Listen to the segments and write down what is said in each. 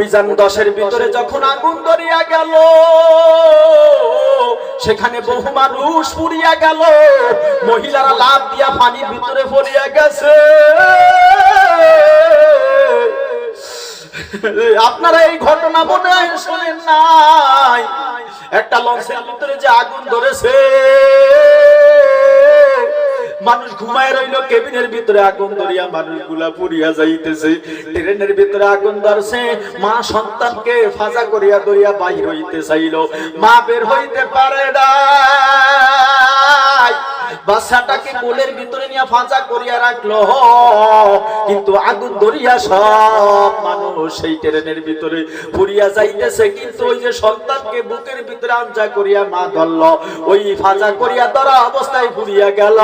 অভিযান দশের ভিতরে যখন আগুন ধরিয়া গেল, সেখানে বহু মানুষ পুড়িয়া গেল। মহিলারা লাভ দিয়া পানির ভিতরে পড়িয়া গেছে। আপনারা এই ঘটনা মনে শোনেন নাই? একটা লঞ্চের ভিতরে যে আগুন ধরেছে। মানুষ ঘুমায় রইল, কেবিনের ভিতরে আগুন ধরিয়া মানুষগুলা পুড়িয়া যাইতেছে। ট্রেনের ভিতরে আগুন ধরছে, মা সন্তানকে ফাজা করিয়া ধরিয়া বাহির হইতে চাইল। মা বের হইতে পারে না। বাচ্চাটাকে কোলের ভিতরে নিয়ে ফাঁচা করিয়া রাখল। কিন্তু আগুন ধরিয়া সব মানুষ সেই ট্রেনের ভিতরে পুরিয়া যাইতেছে। কিন্তু ওই যে সন্তানকে বুকের ভিতরে আঞ্জা করিয়া মা ধরল। ওই ফাঁচা করিয়া ধরা অবস্থায় পুরিয়া গেল।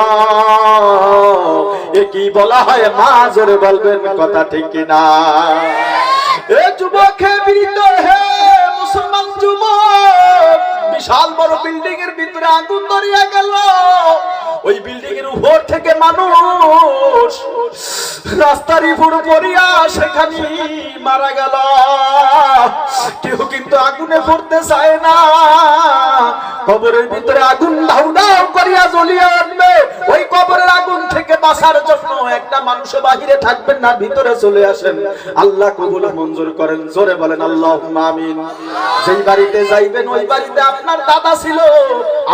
এ কি বলা হয়? মা জোরে বলবেন, কথা ঠিক কিনা? এ যুবক, হে হে মুসলমান যুবক বিশাল বড় বিল্ডিং এর ভিতরে আগুন ধরিয়া গেল। ওই বিল্ডিং এর উপর থেকে মানুষ রাস্তার উপর পড়িয়া সেখানে মারা গেল। কেউ কিন্তু আগুনে পড়তে চায় না। কবরের ভিতরে আগুন ধাউ ধাউ করিয়া জ্বলিয়ে উঠবে। ওই কবরের আগুন থেকে বাঁচার জন্য একটা মানুষ বাহিরে থাকবেন না, ভিতরে চলে আসেন। আল্লাহ কবুল মঞ্জুর করেন। জোরে বলেন আল্লাহ আমিন। যেই বাড়িতে যাইবেন, ওই বাড়িতে আপনার দাদা ছিল।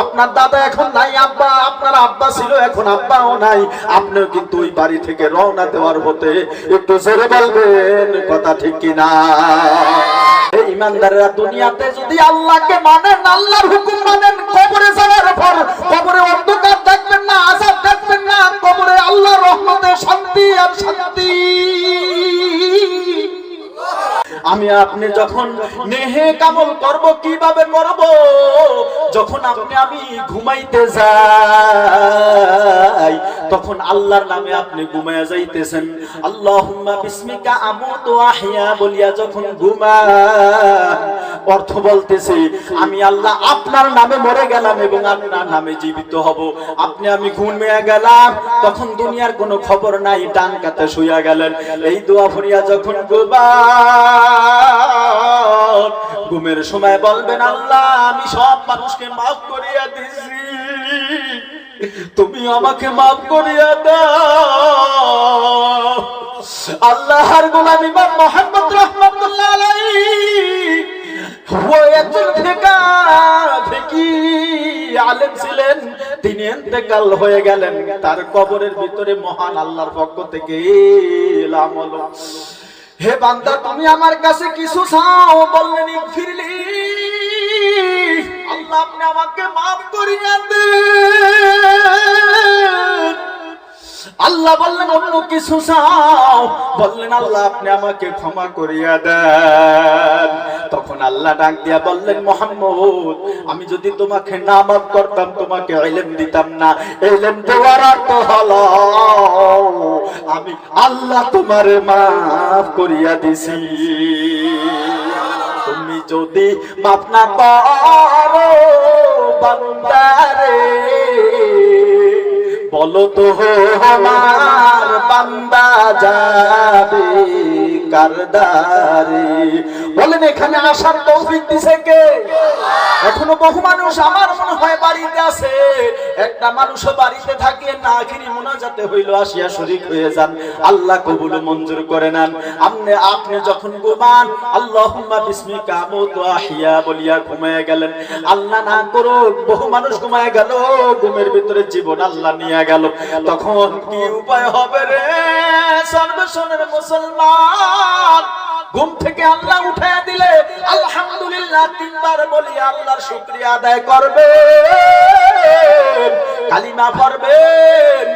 আপনার দাদা এখন নাই, আব্বা, আপনার আব্বা ছিল, এখন আব্বাও নাই। আপনিও কিন্তু ওই বাড়ি থেকে রওনা দেওয়ার হতে একটু জোরে বলবেন, কথা ঠিক কিনা ইমানদারেরা দুনিয়াতে যদি আল্লাহকে মানেন, আল্লাহর হুকুম মানেন, কবরে যাওয়ার পর, কবরে অন্ধকার না আজাব দেখবেন না কবরে আল্লাহ রহমতে শান্তি আর শান্তি। আমি আপনি যখন নেহে কামল করব, কীভাবে করব? যখন আপনি আমি ঘুমাইতে যাই, তখন আল্লাহর নামে আপনি ঘুমায়া যাইতেছেন। আল্লাহুম্মা বিসমিকা আমুতু আহইয়া বলিয়া যখন ঘুমান অর্থ বলতেছে, আমি আল্লাহ আপনার নামে মরে গেলাম এবং আপনার নামে জীবিত হব। আপনি আমি ঘুমিয়ে গেলাম, তখন দুনিয়ার কোনো খবর নাই, ডান কাতে শুইয়া গেলেন। এই দোয়া ফরিয়া যখন ঘুমান ঘুমের সময় বলবেন, আল্লাহ, আমি সব মানুষকে মাফ করিয়া দিছি। তুমি আমাকে মাফ করিয়া দাও। আল্লাহর গোলাম ইমাম মোহাম্মদ রহমতুল্লাহ আলাইহি ছিলেন, তিনি ইন্তেকাল হয়ে গেলেন। তার কবরের ভিতরে মহান আল্লাহর পক্ষ থেকে হে বান্দা, তুমি আমার কাছে কিছু চাও? বললেন ফিরলি। আল্লাহ আপনি আমাকে মাফ করিয়া দে আল্লাহ বললেন, অন্য কিছু চাও? বললেন, আল্লাহ আপনি আমাকে ক্ষমা করিয়া দেন। আল্লাহ ডাক দিয়া বললেন, মোহাম্মদ, আমি যদি তোমাকে না মাফ করতাম, তোমাকে এলেম দিতাম না। এলেম দেওয়ার অর্থ হলো। আমি আল্লাহ তোমারে মাফ করিয়া দিছি। তুমি যদি মাফ না করো, বান্দারে, বলো তো আমার বান্দা যাবে। কারদারে। বলেন, এখানে আসার তৌফিক দিছে কে? এখনও বহু মানুষ আমার মনে হয় বাড়িতে আছে। একটা বাড়িতে থাকে না মোনাজাতে হইল, আসিয়া হয়ে যান। আল্লাহ কবুল মঞ্জুর করে নেন। আপনি আপনি যখন ঘুমান, আল্লাহুম্মা বিসমিকা আহিয়া বলিয়া ঘুমায় গেলেন। আল্লাহ না করো বহু মানুষ ঘুমায় গেল, ঘুমের ভিতরে জীবন আল্লাহ নিয়ে গেল। তখন কি উপায় হবে রে? সর্বসনের মুসলমান ঘুম থেকে আল্লাহ উঠায় দিলে, আলহামদুলিল্লাহ তিনবার বলি আল্লাহর শুকরিয়া আদায় করবে কালিমা পড়বেন।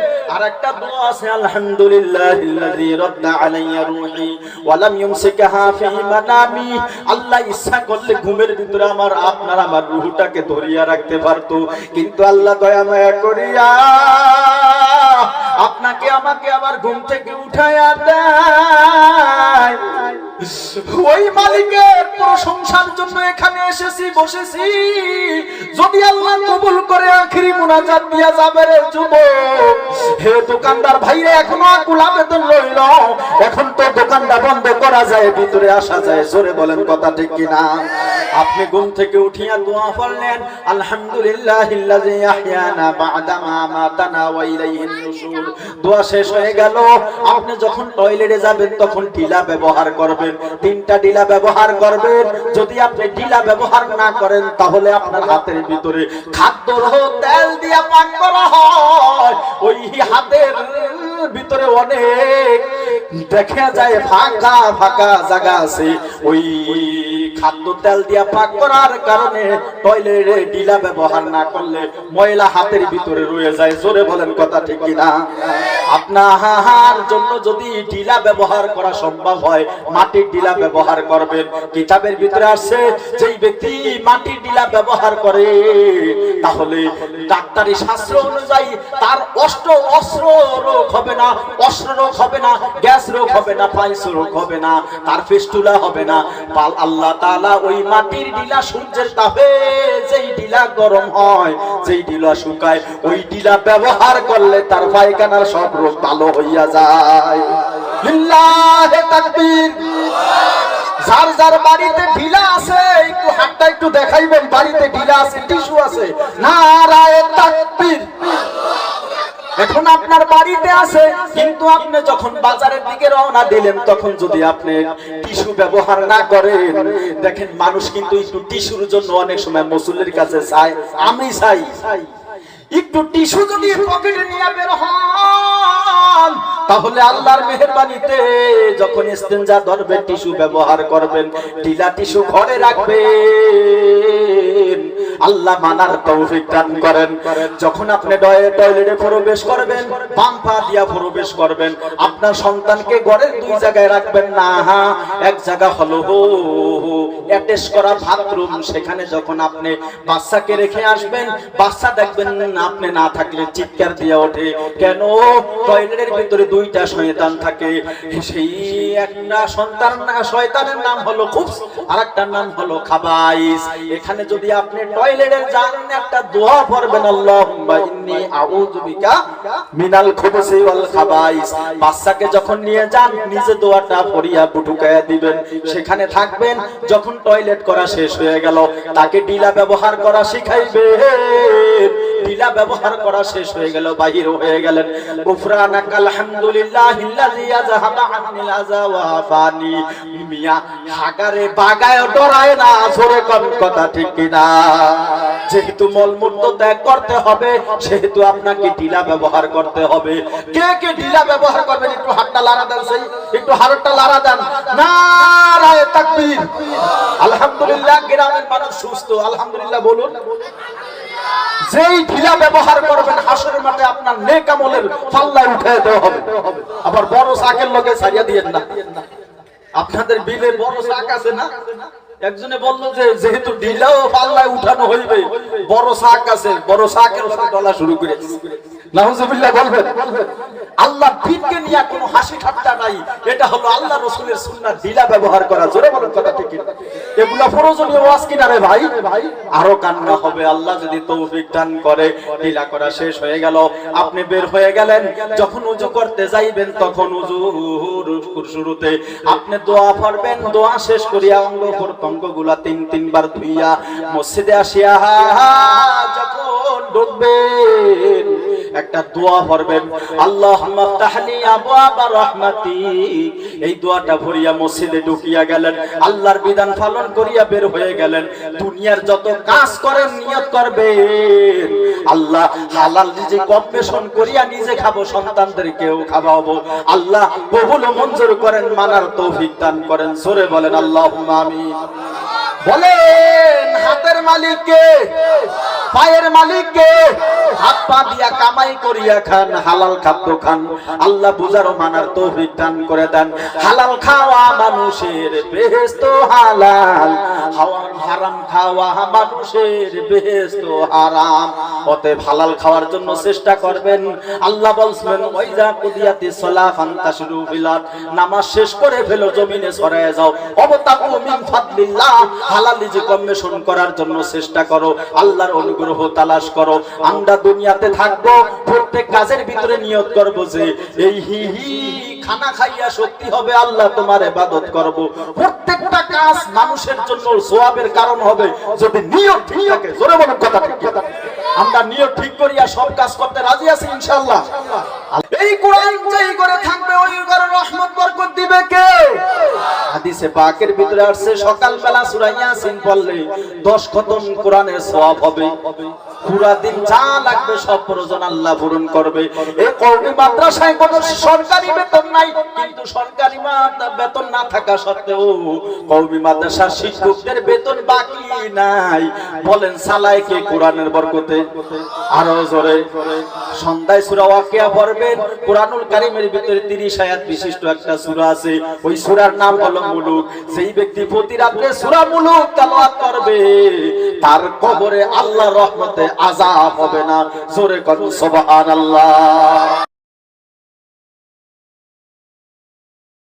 ইচ্ছা করলে ঘুমের ভিতরে আমার, আপনার আমার ধরিয়া রাখতে পারতো। কিন্তু আল্লাহ দয়া মায়া করিয়া আপনাকে আমাকে আবার ঘুম থেকে উঠায়া ওই মালিকের প্রশংসার জন্য এখানে এসেছি, বসেছি। যদি আল্লাহ কবুল করে আখিরি মুনাজাত দিয়া যাবে রে যুবক। হে দোকানদার ভাইরে, এখনও আকুল আবেদন রইল। এখন তো দোকানটা বন্ধ করা যায়, ভিতরে আসা যায়। জোরে বলেন কথা ঠিক কিনা? আপনি ঘুম থেকে উঠিয়া দোয়া পড়লেন আলহামদুলিল্লাহ ইল্লাযী আহয়ানা বা'দা মা মাতানা ওয়া ইলাইহিন নুশুর দোয়া শেষ হয়ে গেল। আপনি যখন টয়লেটে যাবেন, তখন ঢিলা ব্যবহার করবেন। তিনটা ডিলা ব্যবহার করবেন। যদি আপনি ডিলা ব্যবহার না করেন, তাহলে আপনার হাতের ভিতরে খাদ্য তেল দিয়া পান করা হয়। ওই হাতের ভিতরে অনেক দেখা যায়, ফাঁকা ফাঁকা জায়গা আছে। ওই খাদ্য তেল দিয়া পাক করার কারণে টয়লেটে ডিলা ব্যবহার না করলে ময়লা হাতের ভিতরে রয়ে যায়। জোরে বলেন কথা ঠিক কিনা? আপনার জন্য যদি ডিলা ব্যবহার করা সম্ভব হয়, মাটির ডিলা ব্যবহার করবেন। কিতাবের ভিতরে আসছে, যেই ব্যক্তি মাটির ডিলা ব্যবহার করে, তাহলে ডাক্তারি শাস্ত্র অনুযায়ী তার অষ্ট অস্ত্র রোগ হবে না, অস্ত্র রোগ হবে না, গ্যাস রোগ হবে না পাইস রোগ হবে না, তার ফেস্টুলা হবে না। আল্লাহ তাআলা ওই মাটির ডিলা সূর্যের তাপে যেই ডিলা গরম হয়, যেই ডিলা শুকায়, ওই ডিলা ব্যবহার করলে তার পায়খানার সব রোগ ভালো হইয়া যায়। লিল্লাহে তাকবীর। যার যার বাড়িতে ঢিলা আছে, একটু হাতটা একটু দেখাইবেন, বাড়িতে ঢিলা আছে, টিস্যু আছে। নারায়ে তাকবীর। এখন আপনার বাড়িতে আছে, কিন্তু আপনি যখন বাজারের দিকে রওনা দিলেন, তখন যদি আপনি টিস্যু ব্যবহার না করেন, দেখেন মানুষ কিন্তু একটু টিস্যুর জন্য অনেক সময় মসুলের কাছে চায়, আমি চাই। একটু টিস্যু যদি পকেটে নিয়ে বের হন, তাহলে আল্লাহর মেহেরবানিতে যখন ইস্তেঞ্জা ধরবেন টিস্যু ব্যবহার করবেন, ঢিলা টিস্যু ঘরে রাখবেন। আল্লাহ মানার তৌফিক দান করেন। যখন আপনি টয়লেটে প্রবেশ করবেন, বাম পা দিয়া প্রবেশ করবেন, আপনার সন্তানকে ঘরের দুই জায়গায় রাখবেন না হ্যাঁ এক জায়গা হলো হো অ্যাটেচ করা বাথরুম। সেখানে যখন আপনি বাচ্চাকে রেখে আসবেন, বাচ্চা দেখবেন না আপনি না থাকলে চিৎকার দিয়ে ওঠে। কেন? টয়লেটের ভিতরে দুইটা শয়তান থাকে। সেই একটা সন্তান শয়তানের নাম হলো নাম হলো খাবাইস। এখানে যদি আপনি একটা দোয়া পড়বেন, আল্লাহুম্মা ইন্নী আউযু বিকা মিনাল খুবুসি ওয়াল খাবাইস। বাচ্চাকে যখন নিয়ে যান, নিজে দোয়াটা পড়িয়া বুটুকায়া দিবেন। সেখানে থাকবেন, যখন টয়লেট করা শেষ হয়ে গেল, তাকে ডিলা ব্যবহার করা শিখাইবেন। ডিলা ব্যবহার করা শেষ হয়ে গেল, বাহির হয়ে গেলেন। গুফরানাক আলহামদুলিল্লাহিল্লাযী আযহাবা আন্নিল আযা ওয়া আফানি। মিয়া হাগারে বাগায় ডরায় না, জোরে কোন কথা ঠিক কিনা? যেহেতু মলমূত্র ত্যাগ করতে হবে, সেহেতু আপনাকে ঢিলা ব্যবহার করতে হবে। কে কে ঢিলা ব্যবহার করবেন? একটু হাতটা লাড়া দেন, সেই, একটু হাড়টা লাড়া দেন। নারায়ে তাকবীর। আলহামদুলিল্লাহ, গ্রামের মানুষ সুস্থ। আলহামদুলিল্লাহ, বলুন। যেই ঢিলা ব্যবহার করবেন হাসরের মাঠে আপনার নেক আমলের পাল্লায় উঠে দেওয়া হবে। আবার বড় শাকের লোকে ছাড়িয়ে দিয়েন না। আপনাদের বিলে বড় শাক আছে না? একজনে বলল যে, যেহেতু ঢিলাও পাল্লায় উঠানো হইবে, বড় শাক আছে। বড় শাকের ডলা শুরু করে। নাউজুবিল্লাহ বলবেন। আল্লাহ দিনকে নিয়ে কোনো হাসি ঠাট্টা নাই। এটা হলো আল্লাহ রসুলের সুন্নাহ ঢিলা ব্যবহার করা। জোরে বলেন কথা ঠিক এগুলা প্রয়োজনীয় ওয়াজ কিনা রে ভাই? আরও কান্না হবে। আল্লাহ যদি তৌফিক দান করে, ঢিলা করা শেষ হয়ে গেল। আপনি বের হয়ে গেলেন। যখন উজু করতে যাইবেন, তখন উজুর শুরুতে আপনি দোয়া পড়বেন। দোয়া শেষ করিয়া অঙ্গ প্রত্যঙ্গগুলা তিন তিনবার ধুইয়া মসজিদে আসিয়া, যখন ঢুকবেন একটা দোয়া পড়বেন আল্লাহ রাহমাতিক এই দোয়াটা ভরিয়া মসজিদে ঢুকিয়া গেলেন, আল্লাহর বিধান পালন করিয়া বের হয়ে গেলেন। দুনিয়ার যত কাজ করেন, নিয়ত করবেন। আল্লাহ হালাল রিজিক অন্বেষণ করিয়া নিজে খাব সন্তানদেরকেও খাওয়াবো। আল্লাহ কবুল মঞ্জুর করেন, মানার তৌফিক দান করেন। জোরে বলেন, আল্লাহুম্মা আমিন। বলেন, হাতের মালিককে পায়ের মালিককে হাত পা দিয়া কামাই করিয়া খান, হালাল খাদ্য খান। আল্লাহ বুঝারও মানার তৌফিক দান করে দেন। হালাল খাওয়া মানুষের বেহেস্ত হালাল। হারাম খাওয়া মানুষের বেহেস্ত হারাম। অতএব হালাল খাওয়ার জন্য চেষ্টা করবেন। আল্লাহ বলছেন ওইজা কুদিয়াতি সলা ফান্তাশিরু ফিলাত নামাজ শেষ করে ফেলো, জমিনে ছড়ায় যাও। অবতাকু মিন ফাদলিল্লাহ। হালাল রিজিক অন্বেষণ করার জন্য চেষ্টা করো। আল্লাহর অনুগ্রহ তালাশ করো। আমরা দুনিয়াতে থাকব, প্রত্যেক কাজের ভিতরে নিয়ত করব যে, এই হি হি, খানা খাইয়া সত্যি হবে, আল্লাহ তোমার এবাদত করব। প্রত্যেকটা কাজ মানুষের জন্য সোয়াবের কারণ হবে, যদি নিয়ত ঠিক থাকে, জোরে বলেন কথা ঠিক কথা আমরা নিয়ত ঠিক করিয়া সব কাজ করতে রাজি আছি, ইনশাআল্লাহ। এই কোরআন যেই করে থাকবে, ওই করে রহমত বরকত দিবে কে? হাদিসে পাকের ভিতরে আসছে সকাল বেলা সূরা ইয়াসিন পড়লে 10 খতম কোরআনের সওয়াব হবে। পুরা দিন যা লাগবে সব প্রয়োজন আল্লাহ পূরণ করবে। এই কওমি মাদ্রাসায় কোনো সরকারি বেতন নাই, কিন্তু সরকারি বেতন না থাকা সত্ত্বেও কওমি মাদ্রাসার শিক্ষকদের বেতন বাকি নাই। বলেন সালায় কে কোরআনের বরকতে। আরও জোরে। সন্ধ্যায় সুরা ওয়াকিয়া পড়বেন। কোরআনুল কারিমের ভিতরে 30 আয়াত বিশিষ্ট একটা সূরা আছে। ওই সূরার নাম হলো মুলুক। সেই ব্যক্তি প্রতি রাত্রে সূরা মুলুক করবে, তার কবরে আল্লাহ রহমতে আজাব হবে না। জোরে সুবহানাল্লাহ।